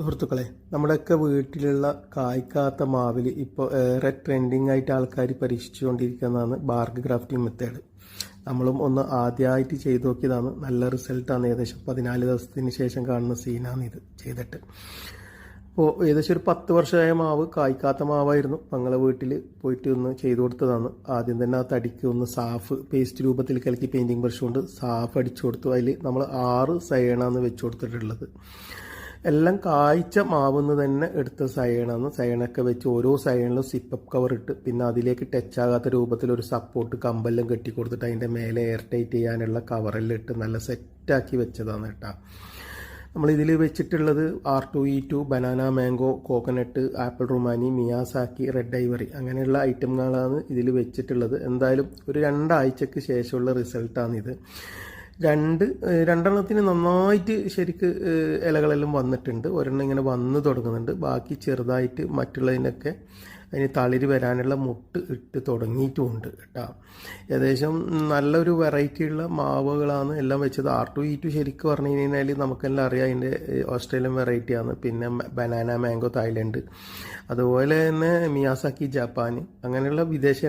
സുഹൃത്തുക്കളെ നമ്മുടെയൊക്കെ വീട്ടിലുള്ള കായ്ക്കാത്ത മാവിൽ ഇപ്പോൾ ഏറെ ട്രെൻഡിങ് ആയിട്ട് ആൾക്കാർ പരീക്ഷിച്ചുകൊണ്ടിരിക്കുന്നതാണ് ബാർക്ക് ഗ്രാഫ്റ്റിംഗ് മെത്തേഡ് നമ്മളും ഒന്ന് ആദ്യമായിട്ട് ചെയ്തു നോക്കിയതാണ്. നല്ല റിസൾട്ടാണ്. ഏകദേശം പതിനാല് ദിവസത്തിന് ശേഷം കാണുന്ന സീനാണ് ഇത് ചെയ്തിട്ട്. അപ്പോൾ ഏകദേശം ഒരു പത്ത് വർഷമായ മാവ് കായ്ക്കാത്ത മാവായിരുന്നു. ഞങ്ങളെ വീട്ടിൽ പോയിട്ട് ഒന്ന് ചെയ്തു കൊടുത്തതാണ്. ആദ്യം തന്നെ ആ തടിക്ക് ഒന്ന് സാഫ് പേസ്റ്റ് രൂപത്തിൽ കലക്കി പെയിന്റിങ് ബ്രഷ് കൊണ്ട് സാഫ് അടിച്ചു കൊടുത്തു. അതിൽ നമ്മൾ ആറ് സയണാന്ന് വെച്ച് കൊടുത്തിട്ടുള്ളത്. എല്ലാം കായ്ച്ച മാവുന്ന തന്നെ എടുത്ത സയണാണ്. സയണൊക്കെ വെച്ച് ഓരോ സയണിലും സിപ്പപ്പ് കവർ ഇട്ട് പിന്നെ അതിലേക്ക് ടച്ച് ആകാത്ത രൂപത്തിൽ ഒരു സപ്പോർട്ട് കമ്പെല്ലാം കെട്ടി കൊടുത്തിട്ട് അതിന്റെ മേലെ എയർ ടൈറ്റ് ചെയ്യാനുള്ള കവറെല്ലാം ഇട്ട് നല്ല സെറ്റാക്കി വെച്ചതാണ് കേട്ടോ. നമ്മൾ ഇതിൽ വെച്ചിട്ടുള്ളത് R two E two banana mango coconut apple Rumani Miyazaki red ivory അങ്ങനെയുള്ള ഐറ്റങ്ങളാണ് ഇതിൽ വെച്ചിട്ടുള്ളത്. എന്തായാലും ഒരു രണ്ടാഴ്ചക്ക് ശേഷമുള്ള റിസൾട്ടാണിത് രണ്ട് രണ്ടെണ്ണത്തിന് നന്നായിട്ട് ശരിക്ക് ഇലകളെല്ലാം വന്നിട്ടുണ്ട്. ഒരെണ്ണം ഇങ്ങനെ വന്ന് തുടങ്ങുന്നുണ്ട്. ബാക്കി ചെറുതായിട്ട് മറ്റുള്ളതിനൊക്കെ അതിന് തളിര് വരാനുള്ള മുട്ട് ഇട്ട് തുടങ്ങിയിട്ടുമുണ്ട് കേട്ടോ. ഏകദേശം നല്ലൊരു വെറൈറ്റിയുള്ള മാവുകളാണ് എല്ലാം വെച്ചത്. ആർ ടു ഇ ടു ശരിക്കും പറഞ്ഞു കഴിഞ്ഞാൽ നമുക്കെല്ലാം അറിയാം അതിന്റെ ഓസ്ട്രേലിയൻ വെറൈറ്റിയാണ് പിന്നെ ബനാന മാംഗോ തായ്ലൻഡ് അതുപോലെ തന്നെ മിയാസാക്കി ജപ്പാൻ അങ്ങനെയുള്ള വിദേശ